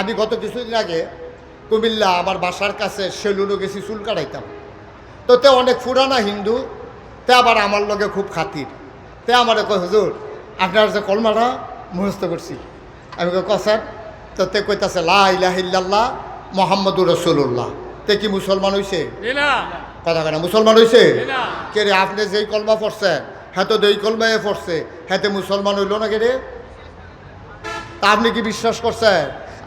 আমি গত কিছুদিন আগে কুমিল্লা আমার বাসার কাছে সেলুনও গেছি চুল কাটাইতাম। তো তে অনেক পুরানা হিন্দু তে আবার আমার লগে খুব খাতির। তে আমার কয় হুজুর আপনার যে কলমাটা মুখস্থ করছি। আমি কই কসার তো তে কইতাছে লা ইলাহা ইল্লাল্লাহ মোহাম্মদুর রসুল্লাহ তে কি মুসলমান হইছে? কথা কেন মুসলমান হইছে? না। কে রে আপনি যেই কলমা পড়ছেন হ্যাঁ তো দুই কলমায় পড়ছে হ্যাঁ মুসলমান হইল না কে রে? তা আপনি কি বিশ্বাস করছেন?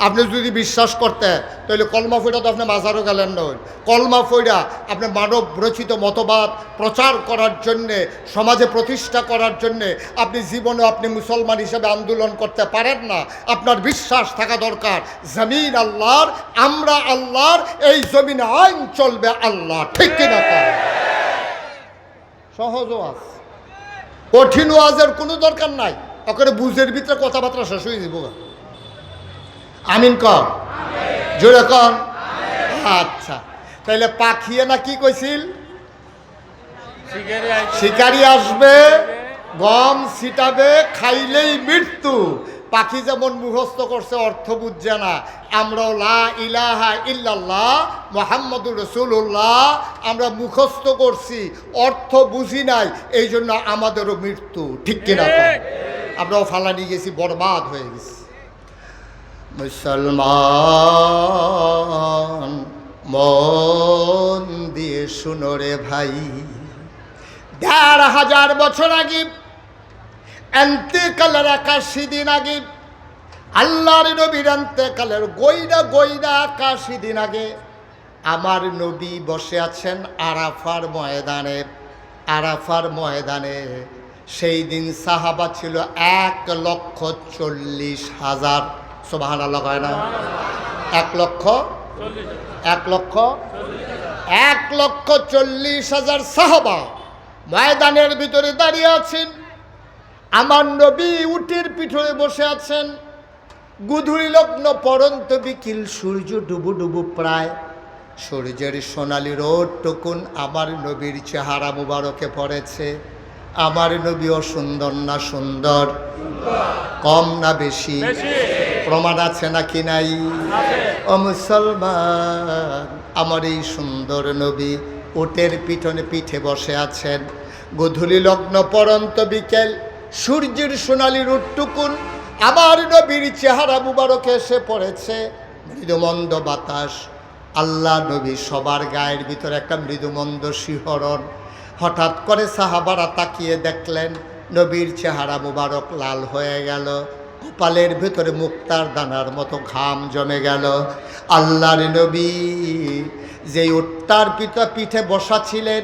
আপনি যদি বিশ্বাস করতেন তাহলে কলমা ফইরা তো আপনি মাজারও গেলেন নয় কলমা ফইরা আপনি মানব রচিত মতবাদ প্রচার করার জন্যে, সমাজে প্রতিষ্ঠা করার জন্যে আপনি জীবনে আপনি মুসলমান হিসেবে আন্দোলন করতে পারেন না। আপনার বিশ্বাস থাকা দরকার, জমিন আল্লাহর, আমরা আল্লাহর, এই জমিনে আইন চলবে আল্লাহ ঠিক কিনা কর সহজ ওয়াজ কঠিন ওয়াজের কোনো দরকার নাই। ওখানে বুঝের ভিতরে কথাবার্তা শেষ হয়ে দিব আমিন কম। জোরে কর আচ্ছা। তাইলে পাখিয়ে না কি কইছিল? শিকারি আসবে গম ছিটাবে খাইলেই মৃত্যু। পাখি যেমন মুখস্থ করছে অর্থ বুঝছে না। আমরাও লা ইলাহা ইল্লাল্লাহ মোহাম্মদুর রসুল্লাহ আমরা মুখস্থ করছি অর্থ বুঝি নাই এই জন্য আমাদেরও মৃত্যু। ঠিক কিনা? আমরাও ফালানি গেছি বরবাদ হয়ে গেছি। মুসলমান, মন দিয়ে শুনো রে ভাই। দেড় হাজার বছর আগে, এন্তেকালের একাশি দিন আগে, আল্লাহর নবীর এন্তেকালের গইরা গইরা একাশি দিন আগে, আমার নবী বসে আছেন আরাফার ময়দানে। আরাফার ময়দানে সেই দিন সাহাবা ছিল এক লক্ষ চল্লিশ হাজার। সোবাহান আল্লাহ হয় না এক লক্ষ? এক লক্ষ? এক লক্ষ চল্লিশ হাজার সাহাবা ময়দানের ভিতরে দাঁড়িয়ে আছেন। আমার নবী উটের পিঠরে বসে আছেন। গুধুরি লগ্ন পরন্ত বিকিল সূর্য ডুবু ডুবু প্রায়। সূর্যের সোনালি রোদ টুকুন আমার নবীর চেহারা মুবারকে পড়েছে। আমার নবীও সুন্দর না সুন্দর? কম না বেশি। প্রমাণ আছে নাকি নাই? ও মুসলমান আমার এই সুন্দর নবী উটের পিঠনে পিঠে বসে আছেন। গধূলি লগ্ন পরন্ত বিকেল সূর্যের সোনালি রুটটুকুন আমার নবীর চেহারা মুবারকে এসে পড়েছে। মৃদুমন্দ বাতাস আল্লাহ নবী সবার গায়ের ভিতরে একটা মৃদুমন্দ শিহরণ। হঠাৎ করে সাহাবারা তাকিয়ে দেখলেন নবীর চেহারা মুবারক লাল হয়ে গেল। কপালের ভেতরে মুক্তার দানার মতো ঘাম জমে গেল। আল্লাহর নবী যে উট্টার পিতা পিঠে বসা ছিলেন,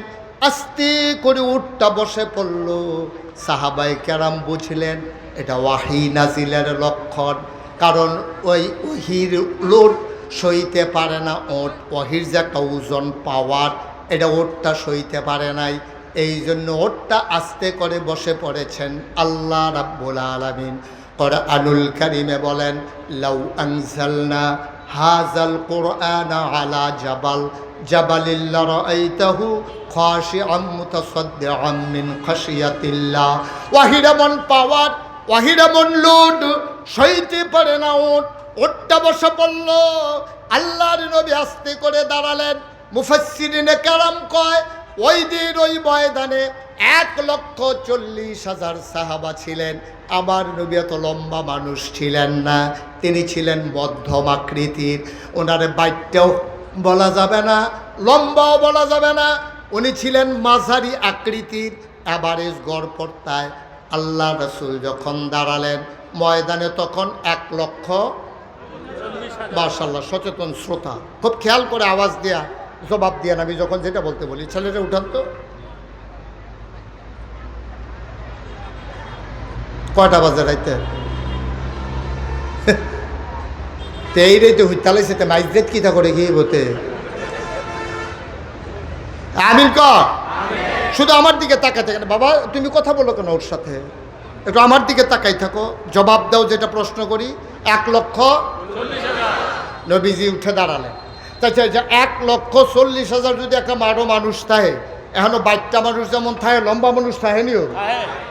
আস্তে করে উটটা বসে পড়ল। সাহাবাই কেরাম বুঝলেন, এটা ওয়াহি নাজিলের লক্ষণ, কারণ ওই ওহির লোট সইতে পারে না ওট, ওহির যে একটা ওজন পাওয়ার, এটা ওটটা সইতে পারে নাই। এই জন্য ওটটা আস্তে করে বসে পড়েছেন আল্লাহ রাব্বুল আলামিন। কোরআনুল কারিমে বলেন, লাউ আনজালনা হাজাল কোরআন আলা জাবাল জাবালিল্লা রাআইতাহু খাশিআম মুতাসাদ্দিআম মিন খাশিয়াতিল্লাহ। ওয়াহিরামন পাওয়ার ওয়াহিরামন লোড সইতে পারে না ওট ওটটা বসে পড়ল। আল্লাহর নবী আস্তে করে দাঁড়ালেন। মুফাসসিরিনে কারাম কয় ওই দিন ওই ময়দানে এক লক্ষ চল্লিশ হাজার সাহাবা ছিলেন। আমার নবী এত লম্বা মানুষ ছিলেন না। তিনি ছিলেন মধ্যম আকৃতির। ওনার বাইকটাও বলা যাবে না, লম্বাও বলা যাবে না। উনি ছিলেন মাঝারি আকৃতির অ্যাভারেজ গড়পড়তায়। আল্লাহ রসুল যখন দাঁড়ালেন ময়দানে তখন এক লক্ষ মার্শাল্লাহ সচেতন শ্রোতা। খুব খেয়াল করে আওয়াজ দেয়া। জবাব দিয়ে আমি যখন যেটা বলতে বলি ছেলেটা উঠান তো কয়টা বাজে রাইতে? তেই রে তো হুইতালে সেতে মাইজেত কিতা করে গিয়ে বতে আমিন কর শুধু আমার দিকে তাকাই থাকে না। বাবা তুমি কথা বলো কেন ওর সাথে? একটু আমার দিকে তাকাই থাকো। জবাব দাও যেটা প্রশ্ন করি। এক লক্ষ নবীজি উঠে দাঁড়ালেন। তাই যে এক লক্ষ চল্লিশ হাজার যদি একটা মারো মানুষ থাকে এখনও বাচ্চা মানুষ যেমন থাকে লম্বা মানুষ থাকে নিও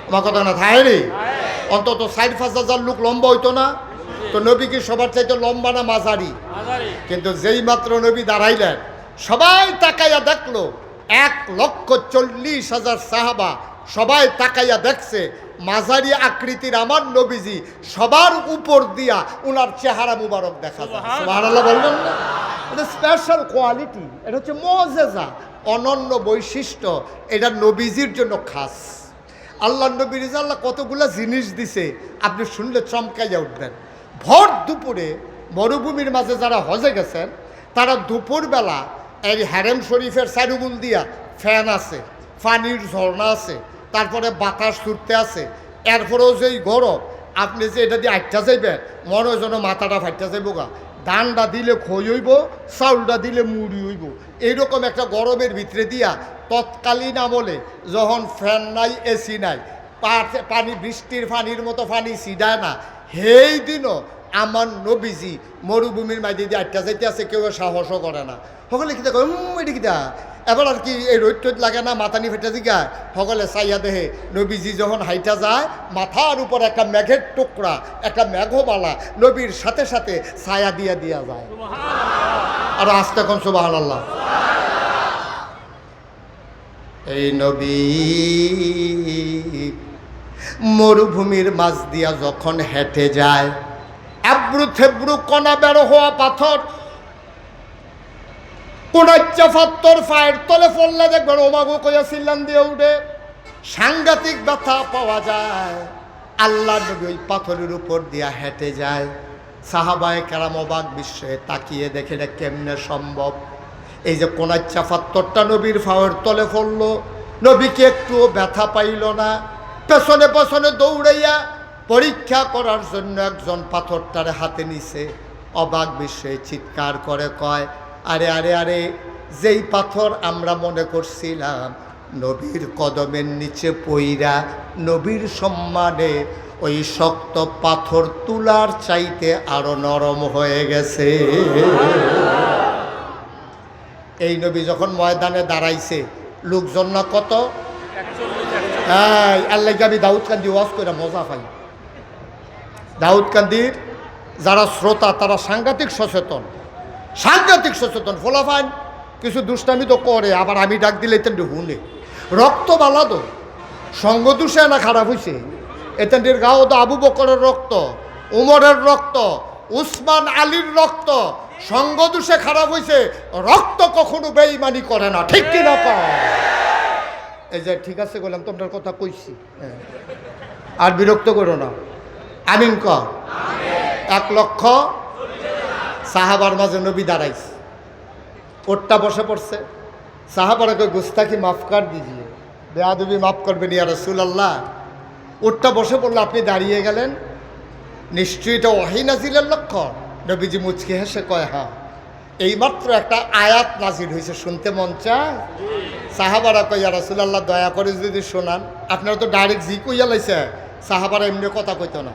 আমার কথা না থাকে রে অন্তত ষাট পাঁচ হাজার লোক লম্বা হইতো না। তো নবী কি সবার চাইতে লম্বা না মাঝারি? কিন্তু যেই মাত্র নবী দাঁড়াইলেন সবাই তাকাইয়া দেখল এক লক্ষ চল্লিশ হাজার সাহাবা সবাই তাকাইয়া দেখছে মাঝারি আকৃতির আমার নবীজি সবার উপর দিয়া উনার চেহারা মুবারক দেখা যায়। বললেন না? এটা স্পেশাল কোয়ালিটি এটা হচ্ছে মজেজা, অনন্য বৈশিষ্ট্য, এটা নবীজির জন্য খাস। আল্লাহ নবীর আল্লাহ কতগুলো জিনিস দিছে, আপনি শুনলে চমকাইয়া উঠবেন। ভর দুপুরে মরুভূমির মাঝে যারা হজে গেছেন, তারা দুপুরবেলা এই হ্যারেম শরীফের চারুগুল দিয়া ফ্যান আছে, পানির ঝর্ণা আছে, তারপরে বাতাস ছুটতে আছে, এরপরেও যেই গরম, আপনি যে এটা দিয়ে আটটা যাইবেন, মনে হয় যেন মাথাটা ফাইটটা যাইব গা ধানটা দিলে খই হইব, চাউলটা দিলে মুড়ি হইব। এইরকম একটা গরমের ভিতরে দিয়া তৎকালীন আমলে যখন ফ্যান নাই এসি নাই পানি বৃষ্টির পানির মতো পানি ছিটায় না, সেই দিনও আমার নবীজি মরুভূমির মাঝে দিয়ে আটটা যাইতে আছে, কেউ সাহসও করে না। সকলে কিতা কয় এটি কিতা এবার আর কি এই রোদ টোদ লাগে না মাথানি ফেটে দিকা সকলে চাইয়া দেহে। নবীজি যখন হাইটা যায় মাথার উপর একটা মেঘের টুকরা একটা মেঘবালা নবীর সাথে সাথে ছায়া দিয়া দিয়া যায়। আর আস্তে এখন সুবাহ আল্লাহ এই নবী মরুভূমির মাঝ দিয়া যখন হেঁটে যায় আব্রু থেব্রু কণা বেরো হওয়া পাথর কোনাচ্চা ফাত্তর ফায়ের তলে পড়লে দেখবেন ওমাগো কইয়া সিল্লান দিয়ে উঠে। সাংঘাতিক ব্যথা পাওয়া যায়। আল্লাহ ওই পাথরের উপর দিয়া হেঁটে যায়। সাহাবায় কেরাম অবাক বিশ্বে তাকিয়ে দেখে এটা কেমনে সম্ভব। এই যে কোনাচ্চা ফাত্তরটা নবীর ফাওয়ের তলে পড়ল নবীকে একটুও ব্যথা পাইল না। পেছনে পেছনে দৌড়াইয়া পরীক্ষা করার জন্য একজন পাথরটারে হাতে নিছে। অবাক বিশ্বে চিৎকার করে কয় আরে আরে আরে, যেই পাথর আমরা মনে করছিলাম, নবীর কদমের নিচে পইরা নবীর সম্মানে ওই শক্ত পাথর তুলার চাইতে আরও নরম হয়ে গেছে। এই নবী যখন ময়দানে দাঁড়াইছে, লোকজন না কত? হ্যাঁ আল্লাহ আমি দাউদ কান্দি ওয়াজ করে মজা পাই। দাউদ কান্দির যারা শ্রোতা, তারা সাংঘাতিক সচেতন। সাংঘাতিক সচেতন ফলাফাইন কিছু দুষ্টামি তো করে, আবার আমি ডাক দিলে এতেন হুনে। রক্ত বালাদো সঙ্গ দূষে না খারাপ হয়েছে এতেনটির গাও তো আবু বকরের রক্ত, উমরের রক্ত, উসমান আলীর রক্ত, সঙ্গ দূষে খারাপ হয়েছে রক্ত কখনো বেইমানি করে না, ঠিক কিনা পা এই যে, ঠিক আছে বললাম তোমার কথা কইছি। আর বিরক্ত করো না। আমিন ক এক লক্ষ সাহাবার মাঝে নবী দাঁড়াইছে। ওরটা বসে পড়ছে। সাহাবারা কই গুস্তাকি মাফ কর দিজিয়ে। বেয়াদবি মাফ করবেন ইয়া রসুলাল্লাহ। ওরটা বসে পড়ল আপনি দাঁড়িয়ে গেলেন। নিশ্চয়ই এটা ওয়াহি নাজিলের লক্ষ্য নবীজি মুচকি হেসে কয় হ্যাঁ এইমাত্র একটা আয়াত নাজির হয়েছে শুনতে মন চায়? সাহাবারা কইয়া রসুলাল্লাহ, দয়া করে যদি শোনান। আপনারা তো ডাইরেক্ট জি কইয়া লাইছে। সাহাবারা এমনি কথা কইতো না।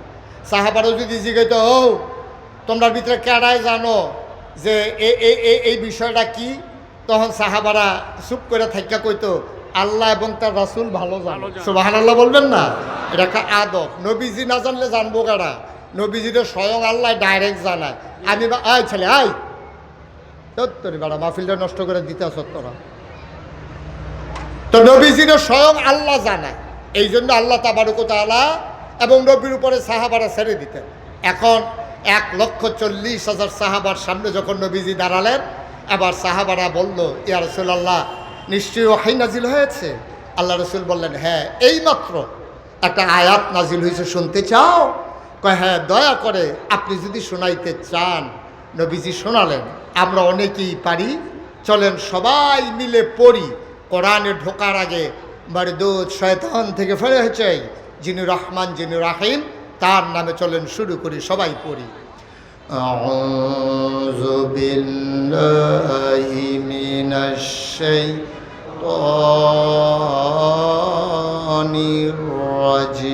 সাহাবারা যদি জিগাইতো ও তোমরা ভিতরে কেডায় জানো যে এ- এ- এ- এই বিষয়টা কি? তখন সাহাবারা চুপ করে থাইকা কইতো আল্লাহ এবং তার রাসুল ভালো জানো। সুবাহান আল্লাহ বলবেন না? এটা একটা আদব। নবীজি না জানলে জানব কারা নবীজিতে স্বয়ং আল্লাহ ডাইরেক্ট জানায়। আমি বা আয় ছেলে আয়! তোর বেড়া মাহফিলটা নষ্ট করে দিতে আসত তোরা। তো নবীজিরও স্বয়ং আল্লাহ জানায়। এই জন্য আল্লাহ তাবারুক তালা এবং নবীর উপরে সাহাবারা ছেড়ে দিতেন। এখন এক লক্ষ চল্লিশ হাজার সাহাবার সামনে যখন নবীজি দাঁড়ালেন, এবার সাহাবারা বলল, ইয়া রসুল্লাহ নিশ্চয়ই ওহাই নাজিল হয়েছে? আল্লাহ রসুল বললেন হ্যাঁ এই মাত্র একটা আয়াত নাজিল হয়েছে, শুনতে চাও? কয় হ্যাঁ দয়া করে আপনি যদি শোনাইতে চান। নবীজি শোনালেন, আমরা অনেকেই পারি, চলেন সবাই মিলে পড়ি। কোরআনে ঢোকার আগে মারদুদ শয়তান থেকে ফেলে হয়েছে যিনি রহমান, যিনি রাহিম। তার নামে চলেন শুরু করি সবাই পড়ি أعوذ بالله من الشيطان الرجيم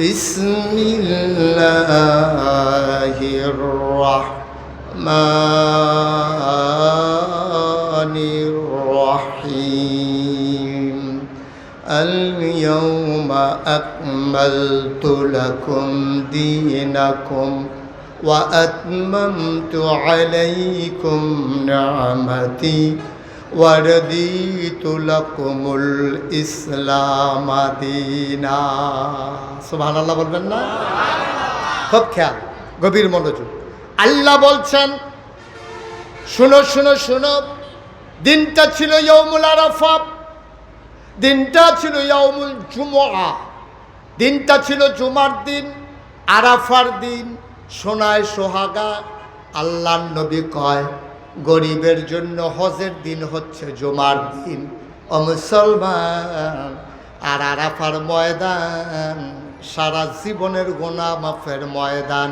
بسم الله الرحمن الرحيم اليوم اليوم أكملت لكم دينكم وأتممت عليكم نعمتي ورديت لكم الإسلام دينا سبحان الله বলবেন না খুব খেয়াল গভীর মনোযোগ আল্লাহ বলছেন শুনো শুনো শুনো দিনটা ছিল ইয়ৌমুল আরাফা দিনটা ছিল ইয়ৌমুল জুমা দিনটা ছিল জুমার দিন, আরাফার দিন। সোনায় সোহাগা, আল্লাহর নবী কয়, গরিবের জন্য হজের দিন হচ্ছে জুমার দিন। ও মুসলমান, আর আরাফার ময়দান, সারা জীবনের গোনা মাফের ময়দান।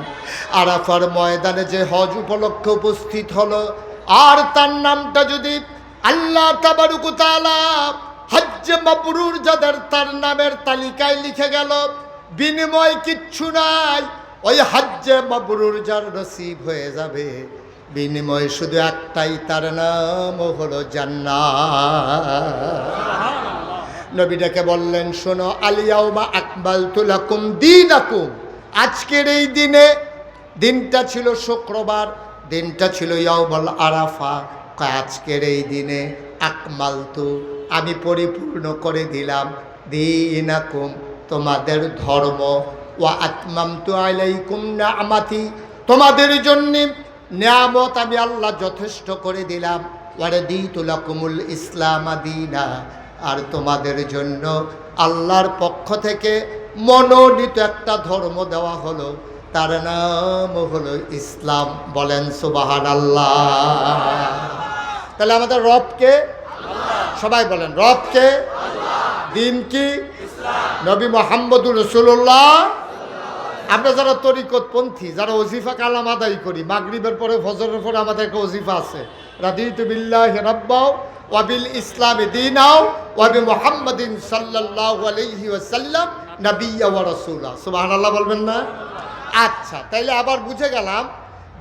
আরাফার ময়দানে যে হজ উপলক্ষে উপস্থিত হলো, আর তার নামটা যদি আল্লাহ তাবারুকুতালা হজ্জে মাবরুর যাদের তার নামের তালিকায় লিখে গেল বিনিময় কিচ্ছু নাই ওই হজ্জে মাবরুর যার নসিব হয়ে যাবে। বিনিময় শুধু একটাই তার নাম হলো জান্নাত। নবীটাকে বললেন শোনো আলিয়াউমা আকবাল তুলাকুম দিন আকুম আজকের এই দিনে দিনটা ছিল শুক্রবার দিনটা ছিল ইয়াউমাল আরাফা। আজকের এই দিনে আকমালতু, আমি পরিপূর্ণ করে দিলাম দিনাকুম, তোমাদের ধর্ম। ও আত্মামতু আলাইকুম নামাতি তোমাদের জন্য নিয়ামত আমি আল্লাহ যথেষ্ট করে দিলাম। ওয়ারে দি তুলাকুমুল ইসলাম দিনা, আর তোমাদের জন্য আল্লাহর পক্ষ থেকে মনোনীত একটা ধর্ম দেওয়া হলো, তার নাম হলো ইসলাম। বলেন সুবাহান আল্লাহ তাহলে আমাদের রবকে সবাই বলেন, রবকে দিন কি? নবী মোহাম্মদুর রসুল্লাহ আমরা যারা তরিকতপন্থী, যারা ওজিফা কালাম আদায় করি, মাগরিবের পরে, ফজরের পরে আমাদের একটা ওজিফা আছে। রাদিতু বিল্লাহ রাব্বাও ওয়াবিল ইসলামে দিনাও ওয়াবি মুহাম্মাদিন সাল্লাল্লাহু আলাইহি ওয়াসাল্লাম নাবিয়্যা ওয়া রাসূলা। সুবহানাল্লাহ বলবেন না? আচ্ছা তাইলে আবার বুঝে গেলাম,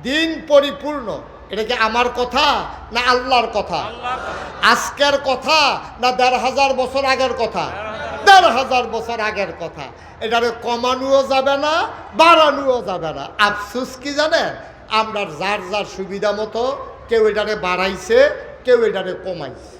দিন পরিপূর্ণ। এটা কি আমার কথা না আল্লাহর কথা? আজকের কথা না দেড় হাজার বছর আগের কথা? দেড় হাজার বছর আগের কথা। এটারে কমানোও যাবে না, বাড়ানোও যাবে না। আফসুস কি জানেন? আমরা যার যার সুবিধা মতো কেউ এটারে বাড়াইছে, কেউ এটারে কমাইছে।